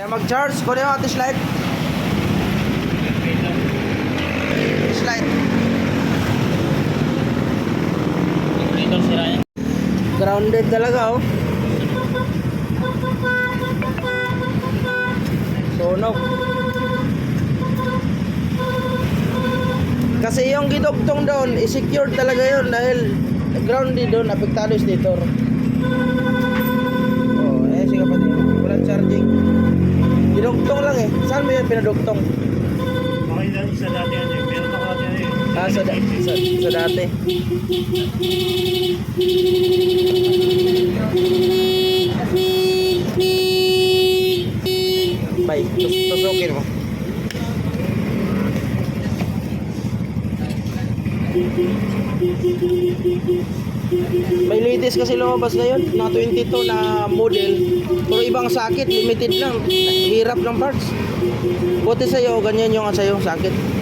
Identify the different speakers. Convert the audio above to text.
Speaker 1: Kaya mag-charge, kunin mo.
Speaker 2: Dito sira yan.
Speaker 1: Grounded talaga oh. Sunog. Kasi yung gidugtong doon, i-secure talaga yun dahil grounded doon, apektado yung stator. Gidugtong lang eh. Saan mo yun pinadugtong?
Speaker 2: Na isa dati yan eh. Meron ako dati yan eh.
Speaker 1: Ah, sa, da- sa, sa dati. Bay, tus tusukin mo. May latest kasi lumabas ngayon, na 22 na model. Pero ibang sakit, limited lang. Hirap ng parts. Buti sa'yo, ganyan yung sa'yo, sakit.